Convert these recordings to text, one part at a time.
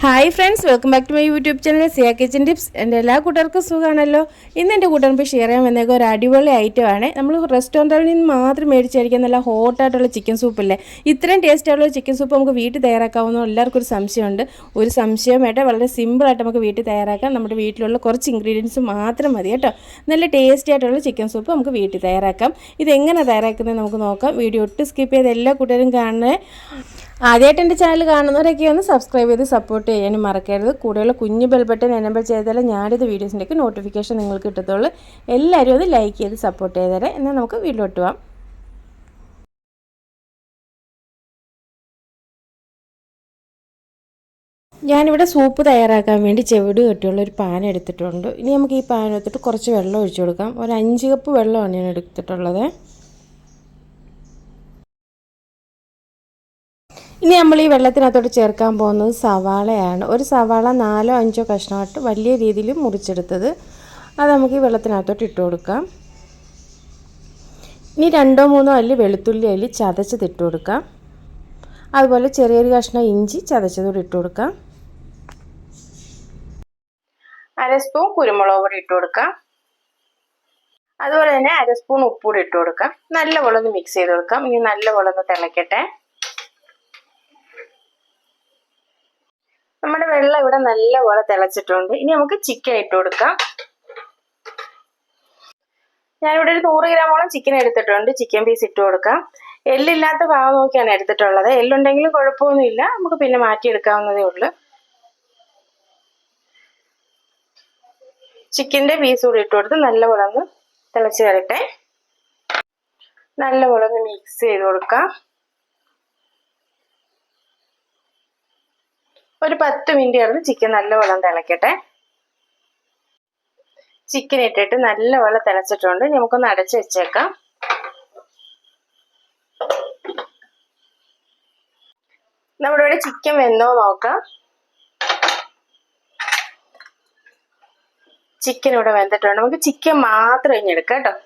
Hi friends welcome back to my YouTube channel Siya kitchen tips എന്റെ എല്ലാ കൂട്ടർക്കും സുഖമാണല്ലോ. ഇന്ന് എന്റെ കൂട്ടർക്ക് ഷെയർ ചെയ്യാൻ വന്നേക്ക ഒരു അടിപൊളി ഐറ്റമാണ്. നമ്മൾ റെസ്റ്റോറന്റിൽ നിന്ന് മാത്രം മേടിച്ചായിരിക്കും നല്ല ഹോട്ടായിട്ടുള്ള ചിക്കൻ സൂപ്പ് അല്ലേ ഇത്രയും ടേസ്റ്റായിട്ടുള്ള ചിക്കൻ സൂപ്പ് നമുക്ക് വീട്ടിൽ തയ്യാറാക്കാവുന്ന എല്ലാവർക്കും ഒരു സംശയമുണ്ട്. ഒരു സംശയം വേണ്ട വളരെ സിമ്പിളായിട്ട് നമുക്ക് വീട്ടിൽ തയ്യാറാക്കാം. നമ്മുടെ വീട്ടിലുള്ള കുറച്ച് ഇൻഗ്രീഡിയൻസ് മാത്രം മതി കേട്ടോ. നല്ല ടേസ്റ്റി ആയിട്ടുള്ള ചിക്കൻ സൂപ്പ് നമുക്ക് വീട്ടിൽ തയ്യാറാക്കാം. ഇതെങ്ങനെ തയ്യാറാക്കുന്നത് നമുക്ക് നോക്കാം. വീഡിയോ ഒട്ടും സ്കിപ്പ് ചെയ്ത് എല്ലാ കൂട്ടരും കാണുന്നത് ആദ്യമായിട്ട് എന്റെ ചാനൽ കാണുന്നവരൊക്കെ ഒന്ന് സബ്സ്ക്രൈബ് ചെയ്ത് സപ്പോർട്ട് ചെയ്യാനും മറക്കരുത്. കൂടെയുള്ള കുഞ്ഞു ബെൽ ബട്ടൺ എനബിൾ ചെയ്താലേ ഞാനിത് വീഡിയോസിന്റെയൊക്കെ നോട്ടിഫിക്കേഷൻ നിങ്ങൾക്ക് കിട്ടത്തുള്ളൂ. എല്ലാവരും അത് ലൈക്ക് ചെയ്ത് സപ്പോർട്ട് ചെയ്തേരെ എന്നാൽ നമുക്ക് വീട്ടിലോട്ട് പോവാം. ഞാനിവിടെ സൂപ്പ് തയ്യാറാക്കാൻ വേണ്ടി ചെവിട് കെട്ടിയുള്ള ഒരു പാൻ എടുത്തിട്ടുണ്ട്. ഇനി നമുക്ക് ഈ പാൻ എടുത്തിട്ട് കുറച്ച് വെള്ളം ഒഴിച്ചു കൊടുക്കാം. ഒരു അഞ്ച് കപ്പ് വെള്ളമാണ് ഞാൻ എടുത്തിട്ടുള്ളത്. ഇനി നമ്മൾ ഈ വെള്ളത്തിനകത്തോട്ട് ചേർക്കാൻ പോകുന്നത് സവാളയാണ്. ഒരു സവാള നാലോ അഞ്ചോ കഷ്ണമായിട്ട് വലിയ രീതിയിൽ മുറിച്ചെടുത്തത്. അത് നമുക്ക് ഈ വെള്ളത്തിനകത്തോട്ട് ഇട്ട് കൊടുക്കാം. ഇനി രണ്ടോ മൂന്നോ അല്ലി വെളുത്തുള്ളി അല്ലി ചതച്ചത് ഇട്ട് കൊടുക്കാം. അതുപോലെ ചെറിയൊരു കഷ്ണം ഇഞ്ചി ചതച്ചതോടെ ഇട്ട് കൊടുക്കാം. അര സ്പൂൺ കുരുമുളക് പൊടി ഇട്ട് കൊടുക്കാം. അതുപോലെ തന്നെ അര സ്പൂൺ ഉപ്പൂടി ഇട്ട് കൊടുക്കാം. നല്ലപോലെ ഒന്ന് മിക്സ് ചെയ്ത് കൊടുക്കാം. ഇനി നല്ലപോലെ ഒന്ന് തിളയ്ക്കട്ടെ നമ്മുടെ വെള്ളം ഇവിടെ നല്ലപോലെ തിളച്ചിട്ടുണ്ട്. ഇനി നമുക്ക് ചിക്കൻ ഇട്ട് കൊടുക്കാം. ഞാനിവിടെ ഒരു നൂറ് ഗ്രാമോളം ചിക്കൻ എടുത്തിട്ടുണ്ട്. ചിക്കൻ പീസ് ഇട്ട് കൊടുക്കാം. എല്ലില്ലാത്ത ഭാഗം നോക്കിയാണ് എടുത്തിട്ടുള്ളത്. എല്ലുണ്ടെങ്കിലും കുഴപ്പമൊന്നുമില്ല. നമുക്ക് പിന്നെ മാറ്റിയെടുക്കാവുന്നതേ ഉള്ളൂ. ചിക്കന്റെ പീസ് കൂടി ഇട്ട് കൊടുത്ത് നല്ലപോലെ ഒന്ന് തിളച്ച് വരട്ടെ. നല്ലപോലെ ഒന്ന് മിക്സ് ചെയ്ത് കൊടുക്കാം. ഒരു പത്ത് മിനിറ്റ് കിടന്ന് ചിക്കൻ നല്ലവണ്ണം തിളക്കട്ടെ. ചിക്കൻ ഇട്ടിട്ട് നല്ലപോലെ തിളച്ചിട്ടുണ്ട്. നമുക്കൊന്ന് അടച്ച് വെച്ചേക്കാം. നമ്മുടെ ഇവിടെ ചിക്കൻ വെന്തോ നോക്കാം. ചിക്കൻ ഇവിടെ വെന്തിട്ടുണ്ട്. നമുക്ക് ചിക്കൻ മാത്രം കഴിഞ്ഞെടുക്കാം കേട്ടോ.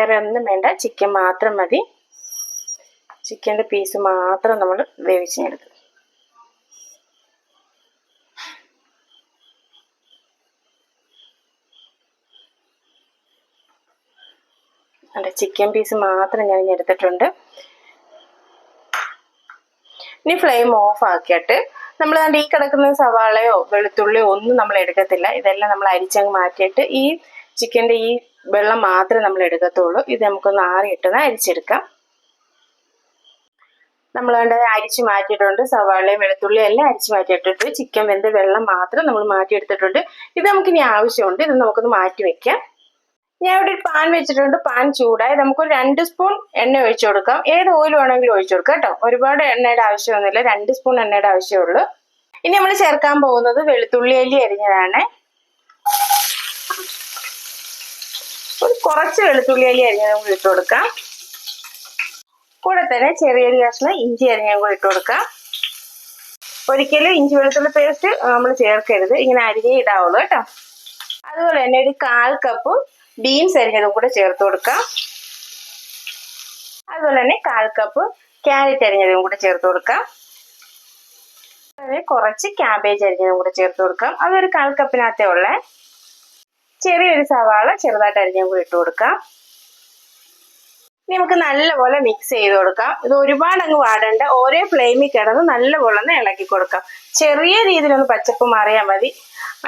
വേറെ ഒന്നും വേണ്ട. ചിക്കൻ മാത്രം മതി. ചിക്കന്റെ പീസ് മാത്രം നമ്മൾ വേവിച്ചെടുക്കും. അതെ ചിക്കൻ പീസ് മാത്രം ഞാൻ എടുത്തിട്ടുണ്ട്. ഇനി ഫ്ലെയിം ഓഫ് ആക്കിയിട്ട് നമ്മൾ ഈ കിടക്കുന്ന സവാളയോ വെളുത്തുള്ളിയോ ഒന്നും നമ്മൾ എടുക്കത്തില്ല. ഇതെല്ലാം നമ്മൾ അരിച്ചങ്ങ് മാറ്റിയിട്ട് ഈ ചിക്കന്റെ ഈ വെള്ളം മാത്രമേ നമ്മൾ എടുക്കത്തുള്ളൂ. ഇത് നമുക്കൊന്ന് ആറിയിട്ടൊന്ന് അരിച്ചെടുക്കാം. നമ്മൾ കണ്ട അരിച്ച് മാറ്റിയിട്ടുണ്ട്. സവാളയും വെളുത്തുള്ളിയും എല്ലാം അരിച്ച് മാറ്റിയിട്ടിട്ട് ചിക്കൻ വെന്ത വെള്ളം മാത്രം നമ്മൾ മാറ്റിയെടുത്തിട്ടുണ്ട്. ഇത് നമുക്കിനി ആവശ്യമുണ്ട്. ഇത് നമുക്കൊന്ന് മാറ്റി വെക്കാം. ഞാൻ ഇവിടെ ഒരു പാൻ വെച്ചിട്ടുണ്ട്. പാൻ ചൂടായി നമുക്കൊരു രണ്ട് സ്പൂൺ എണ്ണ ഒഴിച്ചു കൊടുക്കാം. ഏത് ഓയിൽ വേണമെങ്കിലും ഒഴിച്ചു കൊടുക്കാം കേട്ടോ. ഒരുപാട് എണ്ണയുടെ ആവശ്യമൊന്നുമില്ല. രണ്ട് സ്പൂൺ എണ്ണയുടെ ആവശ്യമുള്ളൂ. ഇനി നമ്മൾ ചേർക്കാൻ പോകുന്നത് വെളുത്തുള്ളി അല്ലി അരിഞ്ഞതാണ്. ഒരു കുറച്ച് വെളുത്തുള്ളി അരി അരിഞ്ഞതും കൂടി ഇട്ട് കൊടുക്കാം. കൂടെ തന്നെ ചെറിയൊരു കഷ്ണം ഇഞ്ചി അരിഞ്ഞതും കൂടി ഇട്ട് കൊടുക്കാം. ഒരിക്കലും ഇഞ്ചി വെളുത്തുള്ളി പേസ്റ്റ് നമ്മൾ ചേർക്കരുത്. ഇങ്ങനെ അരിഞ്ഞേ ഇടാവുള്ളൂ കേട്ടോ. അതുപോലെ തന്നെ ഒരു കാൽ കപ്പ് ബീൻസ് അരിഞ്ഞതും കൂടെ ചേർത്ത് കൊടുക്കാം. അതുപോലെ തന്നെ കാൽ കപ്പ് ക്യാരറ്റ് അരിഞ്ഞതും കൂടെ ചേർത്ത് കൊടുക്കാം. കുറച്ച് ക്യാബേജ് അരിഞ്ഞതും കൂടെ ചേർത്ത് കൊടുക്കാം. അതൊരു കാൽ കപ്പിനകത്തേ ഉള്ളേ. ചെറിയൊരു സവാള ചെറുതായിട്ട് അരിഞ്ഞും കൂടി ഇട്ട് കൊടുക്കാം. നമുക്ക് നല്ലപോലെ മിക്സ് ചെയ്ത് കൊടുക്കാം. ഇത് ഒരുപാട് അങ്ങ് വാടേണ്ട ഓരോ ഫ്ലെയിമിൽ കിടന്ന് നല്ലപോലെ ഒന്ന് ഇളക്കി കൊടുക്കാം. ചെറിയ രീതിയിലൊന്ന് പച്ചപ്പ് മാറിയാൽ മതി.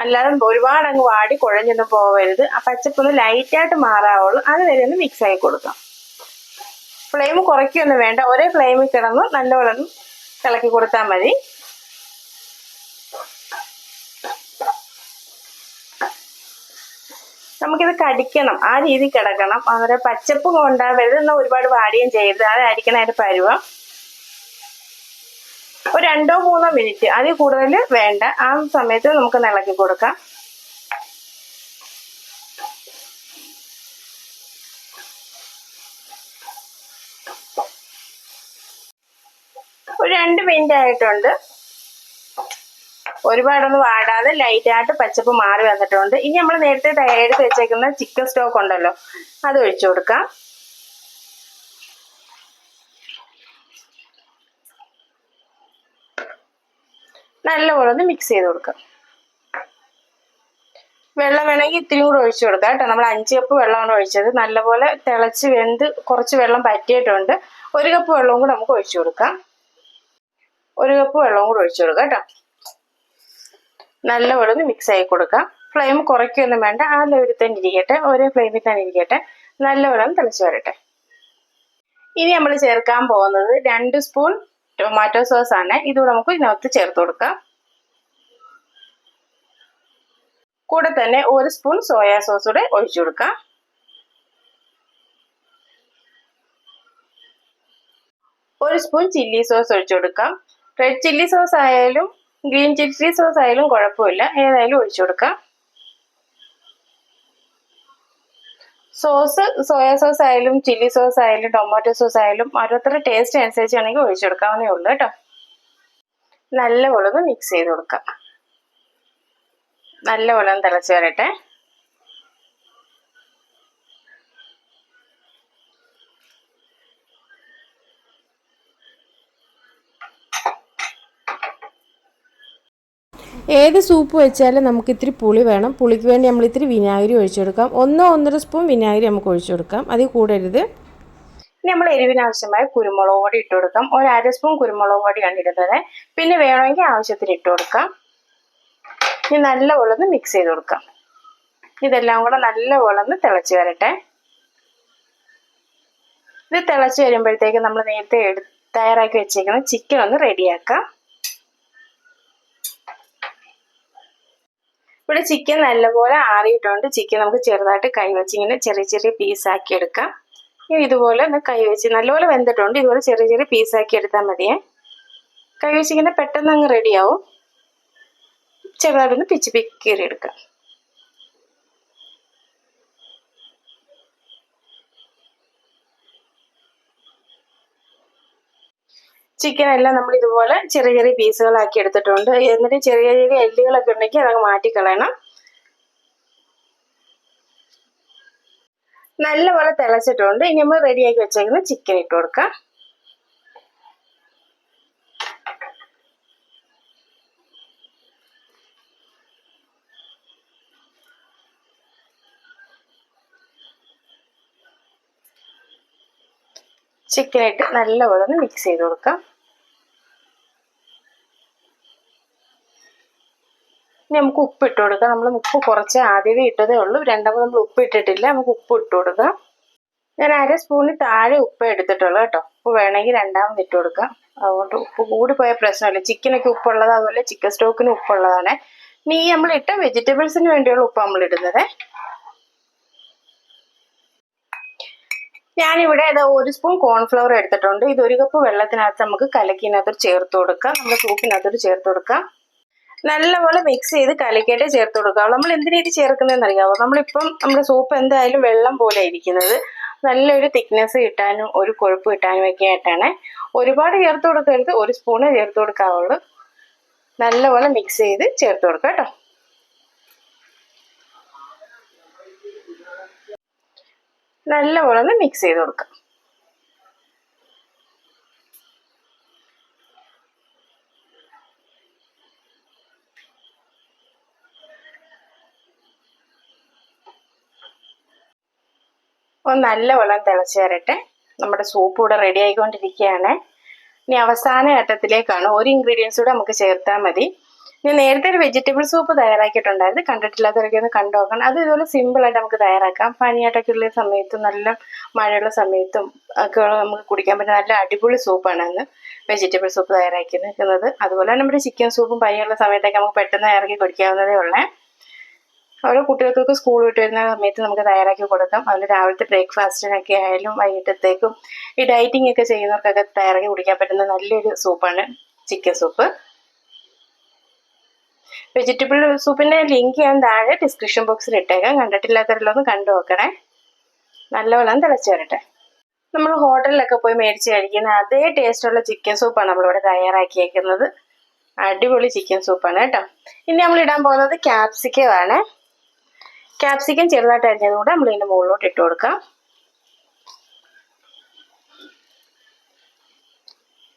അല്ലാതെ ഒരുപാട് അങ്ങ് വാടി കുഴഞ്ഞൊന്നും പോവരുത്. ആ പച്ചപ്പ് ഒന്ന് ലൈറ്റായിട്ട് മാറാവുള്ളൂ. അത് വരെ ഒന്ന് മിക്സ് ആക്കി കൊടുക്കാം. ഫ്ലെയിം കുറയ്ക്കൊന്നും വേണ്ട. ഒരേ ഫ്ലെയിമിൽ കിടന്ന് നല്ലപോലെ ഒന്ന് ഇളക്കി കൊടുത്താൽ മതി. നമുക്കിത് കടിക്കണം ആ രീതി കിടക്കണം. അങ്ങനെ പച്ചപ്പ് കൊണ്ടാവരുത് എന്നാൽ ഒരുപാട് വാടിയും ചെയ്യരുത്. അതായിരിക്കണം അതിന്റെ പരുവം. ഒരു രണ്ടോ മൂന്നോ മിനിറ്റ് അതിൽ കൂടുതൽ വേണ്ട. ആ സമയത്ത് നമുക്ക് ഇളക്കി കൊടുക്കാം. ഒരു രണ്ട് മിനിറ്റ് ആയിട്ടുണ്ട്. ഒരുപാടൊന്നും വാടാതെ ലൈറ്റ് ആയിട്ട് പച്ചപ്പ് മാറി വന്നിട്ടുണ്ട്. ഇനി നമ്മൾ നേരത്തെ എടുത്ത് വെച്ചേക്കുന്ന ചിക്കൻ സ്റ്റോക്ക് ഉണ്ടല്ലോ അത് ഒഴിച്ചു കൊടുക്കാം. നല്ലപോലെ ഒന്ന് മിക്സ് ചെയ്ത് കൊടുക്കാം. വെള്ളം വേണമെങ്കിൽ ഇത്തിരി കൂടെ ഒഴിച്ചു കൊടുക്കാം കേട്ടോ. നമ്മൾ അഞ്ച് കപ്പ് വെള്ളമാണ് ഒഴിച്ചത്. നല്ലപോലെ തിളച്ച് വെന്ത് കുറച്ച് വെള്ളം പറ്റിയിട്ടുണ്ട്. ഒരു കപ്പ് വെള്ളവും കൂടെ നമുക്ക് ഒഴിച്ചു കൊടുക്കാം. ഒരു കപ്പ് വെള്ളവും കൂടെ ഒഴിച്ചു കൊടുക്കാം കേട്ടോ. നല്ലപോലെ ഒന്ന് മിക്സ് ആയി കൊടുക്കാം. ഫ്ലെയിം കുറയ്ക്കൊന്നും വേണ്ട. ആ ലെവലിൽ തന്നെ ഇരിക്കട്ടെ. ഒരേ ഫ്ലെയിമിൽ തന്നെ ഇരിക്കട്ടെ. നല്ലപോലെ ഒന്ന് തിളച്ച് വരട്ടെ. ഇനി നമ്മൾ ചേർക്കാൻ പോകുന്നത് രണ്ട് സ്പൂൺ ടൊമാറ്റോ സോസ് ആണ്. ഇതുകൂടെ നമുക്ക് ഇതിനകത്ത് ചേർത്ത് കൊടുക്കാം. കൂടെ തന്നെ ഒരു സ്പൂൺ സോയാ സോസ് കൂടെ ഒഴിച്ചു കൊടുക്കാം. ഒരു സ്പൂൺ ചില്ലി സോസ് ഒഴിച്ചു കൊടുക്കാം. റെഡ് ചില്ലി സോസ് ആയാലും ഗ്രീൻ ചില്ലി സോസ് ആയാലും കുഴപ്പമില്ല. ഏതായാലും ഒഴിച്ചു കൊടുക്കാം. സോസ് സോയാ സോസ് ആയാലും ചില്ലി സോസ് ആയാലും ടൊമാറ്റോ സോസ് ആയാലും ഓരോരുത്തരുടെ ടേസ്റ്റ് അനുസരിച്ച് ആണെങ്കിൽ ഒഴിച്ചു കൊടുക്കാവുന്നേ ഉള്ളൂ കേട്ടോ. നല്ലപോലെ ഒന്ന് മിക്സ് ചെയ്ത് കൊടുക്കാം. നല്ലപോലെ ഒന്ന് തിളച്ച് വരട്ടെ. ഏത് സൂപ്പ് വെച്ചാലും നമുക്ക് ഇത്തിരി പുളി വേണം. പുളിക്ക് വേണ്ടി നമ്മൾ ഇത്തിരി വിനാഗിരി ഒഴിച്ചു കൊടുക്കാം ഒന്നോ ഒന്നര സ്പൂൺ വിനാഗിരി നമുക്ക് ഒഴിച്ചു കൊടുക്കാം അതിൽ കൂടരുത്. ഇനി നമ്മൾ എരിവിനാവശ്യമായ കുരുമുളക് പൊടി ഇട്ട് കൊടുക്കാം. ഒരു അര സ്പൂൺ കുരുമുളക് പൊടിയാണ് ഇടുന്നത്. പിന്നെ വേണമെങ്കിൽ ആവശ്യത്തിന് ഇട്ട് കൊടുക്കാം. ഇനി നല്ലപോലെ ഒന്ന് മിക്സ് ചെയ്ത് കൊടുക്കാം. ഇതെല്ലാം കൂടെ നല്ലപോലെ ഒന്ന് തിളച്ച് വരട്ടെ. ഇത് തിളച്ച് വരുമ്പോഴത്തേക്ക് നമ്മൾ നേരത്തെ തയ്യാറാക്കി വെച്ചേക്കുന്ന ചിക്കൻ ഒന്ന് റെഡിയാക്കാം ഇവിടെ ചിക്കൻ നല്ലപോലെ ആറിയിട്ടുണ്ട്. ചിക്കൻ നമുക്ക് ചെറുതായിട്ട് കൈവച്ച് ഇങ്ങനെ ചെറിയ ചെറിയ പീസാക്കി എടുക്കാം. ഇനി ഇതുപോലെ ഒന്ന് കൈവച്ച് നല്ലപോലെ വെന്തിട്ടുണ്ട്. ഇതുപോലെ ചെറിയ ചെറിയ പീസാക്കി എടുത്താൽ മതിയേ. കൈവച്ച് ഇങ്ങനെ പെട്ടെന്ന് അങ്ങ് റെഡിയാവും ചെറുതായിട്ടൊന്ന് പിച്ച് പിക്കീറി എടുക്കാം. ചിക്കൻ എല്ലാം നമ്മൾ ഇതുപോലെ ചെറിയ ചെറിയ പീസുകളാക്കി എടുത്തിട്ടുണ്ട്. എന്നിട്ട് ചെറിയ ചെറിയ എല്ലുകളൊക്കെ ഉണ്ടെങ്കിൽ അതങ്ങ് മാറ്റിക്കളയണം. നല്ലപോലെ തിളച്ചിട്ടുണ്ട്. ഇനി നമ്മൾ റെഡിയാക്കി വെച്ചേക്കുന്ന ചിക്കൻ ഇട്ട് കൊടുക്കാം. ചിക്കനായിട്ട് നല്ലപോലെ ഒന്ന് മിക്സ് ചെയ്ത് കൊടുക്കാം. ഇനി നമുക്ക് ഉപ്പ് ഇട്ട് കൊടുക്കാം. നമ്മൾ ഉപ്പ് കുറച്ച് ആദ്യമേ ഇട്ടതേ ഉള്ളൂ. രണ്ടാമത് നമ്മൾ ഉപ്പ് ഇട്ടിട്ടില്ല. നമുക്ക് ഉപ്പ് ഇട്ട് കൊടുക്കാം. ഞാൻ അര സ്പൂണിൽ താഴെ ഉപ്പ് എടുത്തിട്ടുള്ളൂ കേട്ടോ. ഉപ്പ് വേണമെങ്കിൽ രണ്ടാമത് ഇട്ട് കൊടുക്കാം. അതുകൊണ്ട് ഉപ്പ് കൂടി പോയ പ്രശ്നമില്ല. ചിക്കനൊക്കെ ഉപ്പുള്ളത് അതുപോലെ ചിക്കൻ സ്റ്റോക്കിന് ഉപ്പുള്ളതാണ്. ഇനി നമ്മൾ ഇട്ട വെജിറ്റബിൾസിന് വേണ്ടിയുള്ള ഉപ്പ് നമ്മൾ ഇടുന്നത്. ഞാനിവിടെ ഇത് ഒരു സ്പൂൺ കോൺഫ്ലവർ എടുത്തിട്ടുണ്ട്. ഇത് ഒരു കപ്പ് വെള്ളത്തിനകത്ത് നമുക്ക് കലക്കിനകത്തോട്ട് ചേർത്ത് കൊടുക്കാം. നമ്മുടെ സൂപ്പിനകത്തോട്ട് ചേർത്ത് കൊടുക്കാം. നല്ലപോലെ മിക്സ് ചെയ്ത് കലക്കിയിട്ട് ചേർത്ത് കൊടുക്കുക. നമ്മൾ എന്തിനാ ഇത് ചേർക്കുന്നതെന്ന് അറിയാമോ നമ്മളിപ്പം നമ്മുടെ സൂപ്പ് എന്തായാലും വെള്ളം പോലെ ഇരിക്കുന്നത്. നല്ലൊരു തിക്നെസ് കിട്ടാനും ഒരു കൊഴുപ്പ് കിട്ടാനും ഒക്കെ ആയിട്ടാണ്. ഒരുപാട് ചേർത്ത് കൊടുക്കരുത്. ഒരു സ്പൂണ് ചേർത്ത് കൊടുക്കാവുള്ളൂ. നല്ലപോലെ മിക്സ് ചെയ്ത് ചേർത്ത് കൊടുക്കുക കേട്ടോ. നല്ലപോലെ ഒന്ന് മിക്സ് ചെയ്ത് കൊടുക്കാം ഒന്ന് നല്ല വെള്ളം തിളച്ച് വരട്ടെ. നമ്മുടെ സൂപ്പ് ഇവിടെ റെഡി ആയിക്കൊണ്ടിരിക്കുകയാണ്. ഇനി അവസാന ഘട്ടത്തിലേക്കാണ് ഒരു ഇൻഗ്രീഡിയൻസ് കൂടെ നമുക്ക് ചേർത്താൽ മതി. ഞാൻ നേരത്തെ ഒരു വെജിറ്റബിൾ സൂപ്പ് തയ്യാറാക്കിയിട്ടുണ്ടായിരുന്നു. കണ്ടിട്ടില്ലാത്തവരൊക്കെ ഒന്ന് കണ്ടു നോക്കണം. അത് ഇതുപോലെ സിമ്പിളായിട്ട് നമുക്ക് തയ്യാറാക്കാം. പനിയായിട്ടൊക്കെ ഉള്ള സമയത്തും നല്ല മഴയുള്ള സമയത്തും ഒക്കെ നമുക്ക് കുടിക്കാൻ പറ്റുന്ന നല്ല അടിപൊളി സൂപ്പാണ് അന്ന് വെജിറ്റബിൾ സൂപ്പ് തയ്യാറാക്കി നിൽക്കുന്നത് അതുപോലെ നമ്മുടെ ചിക്കൻ സൂപ്പും പനിയുള്ള സമയത്തൊക്കെ നമുക്ക് പെട്ടെന്ന് ഇറക്കി കുടിക്കാവുന്നതേ ഉള്ളേ. ഓരോ കുട്ടികൾക്കൊക്കെ സ്കൂൾ വിട്ട് വരുന്ന സമയത്ത് നമുക്ക് തയ്യാറാക്കി കൊടുക്കാം. അതിൽ രാവിലത്തെ ബ്രേക്ക്ഫാസ്റ്റിനൊക്കെ ആയാലും വൈകിട്ടത്തേക്കും ഈ ഡയറ്റിംഗ് ഒക്കെ ചെയ്യുന്നവർക്കൊക്കെ തയ്യാറാക്കി കുടിക്കാൻ പറ്റുന്ന നല്ലൊരു സൂപ്പാണ് ചിക്കൻ സൂപ്പ് വെജിറ്റബിൾ സൂപ്പിന്റെ ലിങ്ക് ഞാൻ താഴെ ഡിസ്ക്രിപ്ഷൻ ബോക്സിൽ ഇട്ടേക്കാം. കണ്ടിട്ടില്ലാത്തവരിലൊന്ന് കണ്ടു നോക്കണേ. നല്ലവണ്ണം തിളച്ച് വരട്ടെ. നമ്മൾ ഹോട്ടലിലൊക്കെ പോയി മേടിച്ച് കഴിക്കുന്ന അതേ ടേസ്റ്റുള്ള ചിക്കൻ സൂപ്പാണ് നമ്മളിവിടെ തയ്യാറാക്കിയേക്കുന്നത്. അടിപൊളി ചിക്കൻ സൂപ്പാണ് കേട്ടോ. ഇനി നമ്മൾ ഇടാൻ പോകുന്നത് ക്യാപ്സിക്കം ആണ്. ക്യാപ്സിക്കം ചെറുതായിട്ട് അരിഞ്ഞതും കൂടെ നമ്മൾ ഇതിന്റെ മുകളിലോട്ട് ഇട്ട് കൊടുക്കാം.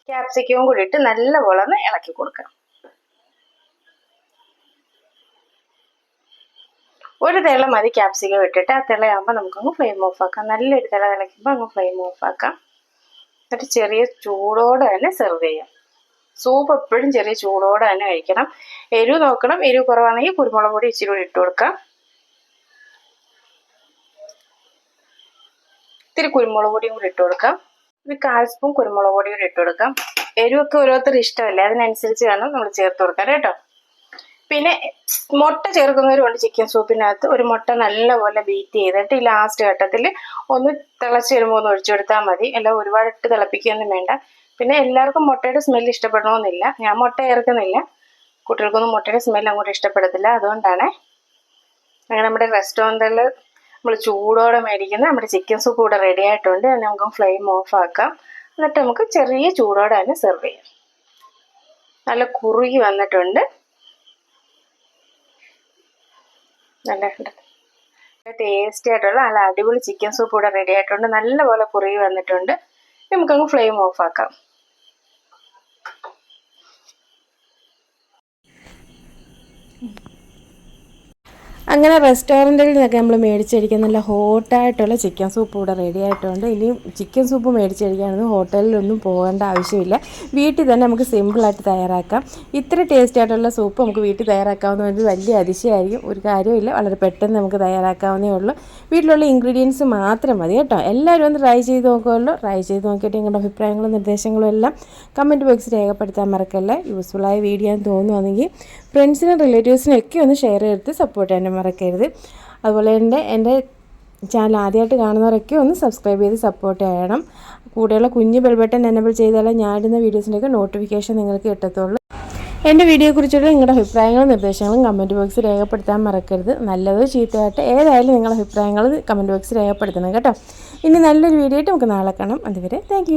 ക്യാപ്സിക്കവും കൂടി ഇട്ട് നല്ലപോലെ ഒന്ന് ഇളക്കി കൊടുക്കാം. ഒരു തിള മതി ക്യാപ്സിക്കം ഇട്ടിട്ട്. ആ തിളയാകുമ്പോൾ നമുക്കങ്ങ് ഫ്ലെയിം ഓഫ് ആക്കാം. നല്ലൊരു തിള തിളയ്ക്കുമ്പോൾ അങ്ങ് ഫ്ലെയിം ഓഫ് ആക്കാം. എന്നിട്ട് ചെറിയ ചൂടോടെ തന്നെ സെർവ് ചെയ്യാം. സൂപ്പ് എപ്പോഴും ചെറിയ ചൂടോടെ തന്നെ കഴിക്കണം. എരിവ് നോക്കണം. എരിവ് കുറവാണെങ്കിൽ കുരുമുളക് പൊടി ഇച്ചിരി കൂടി ഇട്ട് കൊടുക്കാം. ഇത്തിരി കുരുമുളക് പൊടിയും കൂടി ഇട്ട് കൊടുക്കാം. ഒരു കാൽ സ്പൂൺ കുരുമുളക് പൊടി കൂടി ഇട്ട് കൊടുക്കാം. എരിവൊക്കെ ഓരോരുത്തർ ഇഷ്ടമല്ലേ? അതിനനുസരിച്ച് വേണം നമ്മൾ ചേർത്ത് കൊടുക്കാൻ കേട്ടോ? പിന്നെ മുട്ട ചേർക്കുന്നവരുണ്ട് ചിക്കൻ സൂപ്പിനകത്ത്. ഒരു മുട്ട നല്ലപോലെ ബീറ്റ് ചെയ്തിട്ട് ഈ ലാസ്റ്റ് ഘട്ടത്തിൽ ഒന്ന് തിളച്ച് വരുമ്പോൾ ഒന്ന് ഒഴിച്ചു കൊടുത്താൽ മതി. അല്ല ഒരുപാട് ഇട്ട് തിളപ്പിക്കുകയൊന്നും വേണ്ട. പിന്നെ എല്ലാവർക്കും മുട്ടയുടെ സ്മെല്ല് ഇഷ്ടപ്പെടണമെന്നില്ല. ഞാൻ മുട്ട ചേർക്കുന്നില്ല. കുട്ടികൾക്കൊന്നും മുട്ടയുടെ സ്മെല്ല് അങ്ങോട്ട് ഇഷ്ടപ്പെടത്തില്ല. അതുകൊണ്ടാണ് അങ്ങനെ നമ്മുടെ റെസ്റ്റോറന്റിൽ നമ്മൾ ചൂടോടെ മേടിക്കുന്ന നമ്മുടെ ചിക്കൻ സൂപ്പ് ഇവിടെ റെഡി ആയിട്ടുണ്ട്. നമുക്ക് ഫ്ലെയിം ഓഫ് ആക്കാം. എന്നിട്ട് നമുക്ക് ചെറിയ ചൂടോടെ തന്നെ സെർവ് ചെയ്യാം. നല്ല കുറുകി വന്നിട്ടുണ്ട്. നല്ല ടേസ്റ്റി ആയിട്ടുള്ള നല്ല അടിപൊളി ചിക്കൻ സൂപ്പ് ഇവിടെ റെഡി ആയിട്ടുണ്ട്. നല്ലപോലെ കുറുകി വന്നിട്ടുണ്ട്. നമുക്കങ്ങ് ഫ്ലെയിം ഓഫ് ആക്കാം. അങ്ങനെ റെസ്റ്റോറന്റിൽ നിന്നൊക്കെ നമ്മൾ മേടിച്ചടിക്കാൻ നല്ല ഹോട്ടായിട്ടുള്ള ചിക്കൻ സൂപ്പ് ഇവിടെ റെഡി ആയിട്ടുണ്ട്. ഇനിയും ചിക്കൻ സൂപ്പ് മേടിച്ചടിക്കാനൊന്നും ഹോട്ടലിലൊന്നും പോകേണ്ട ആവശ്യമില്ല. വീട്ടിൽ തന്നെ നമുക്ക് സിമ്പിളായിട്ട് തയ്യാറാക്കാം. ഇത്ര ടേസ്റ്റി ആയിട്ടുള്ള സൂപ്പ് നമുക്ക് വീട്ടിൽ തയ്യാറാക്കാവുന്ന ഒരു വലിയ അതിശയമായിരിക്കും. ഒരു കാര്യമില്ല വളരെ പെട്ടെന്ന് നമുക്ക് തയ്യാറാക്കാവുന്നേ ഉള്ളൂ. വീട്ടിലുള്ള ഇൻഗ്രീഡിയൻസ് മാത്രം മതി കേട്ടോ. എല്ലാവരും ഒന്ന് ട്രൈ ചെയ്ത് നോക്കുമല്ലോ. ട്രൈ ചെയ്ത് നോക്കിയിട്ട് നിങ്ങളുടെ അഭിപ്രായങ്ങളും നിർദ്ദേശങ്ങളും എല്ലാം കമന്റ് ബോക്സിൽ രേഖപ്പെടുത്താൻ മറക്കല്ലേ. യൂസ്ഫുള്ളായ വീഡിയോ എന്ന് തോന്നുവാണെങ്കിൽ ഫ്രണ്ട്സിനും റിലേറ്റീവ്സിനും ഒക്കെ ഒന്ന് ഷെയർ ചെയ്ത് സപ്പോർട്ട് ചെയ്യാനും മറക്കരുത്. അതുപോലെ തന്നെ എന്റെ ചാനൽ ആദ്യമായിട്ട് കാണുന്നവരൊക്കെ ഒന്ന് സബ്സ്ക്രൈബ് ചെയ്ത് സപ്പോർട്ട് ചെയ്യണം. കൂടെയുള്ള കുഞ്ഞ് ബെൽ ബട്ടൺ എനബിൾ ചെയ്താലേ ഞാനിടുന്ന വീഡിയോസിന്റെയൊക്കെ നോട്ടിഫിക്കേഷൻ നിങ്ങൾക്ക് കിട്ടത്തുള്ളൂ. എന്റെ വീഡിയോയെക്കുറിച്ചുള്ള നിങ്ങളുടെ അഭിപ്രായങ്ങളും നിർദ്ദേശങ്ങളും കമന്റ് ബോക്സിൽ രേഖപ്പെടുത്താൻ മറക്കരുത്. നല്ലതോ ചീത്തയായിട്ട് ഏതായാലും നിങ്ങളുടെ അഭിപ്രായങ്ങൾ കമന്റ് ബോക്സിൽ രേഖപ്പെടുത്തണം കേട്ടോ. ഇനി നല്ലൊരു വീഡിയോ ആയിട്ട് നമുക്ക് നാളെ കാണാം. അതുവരെ താങ്ക്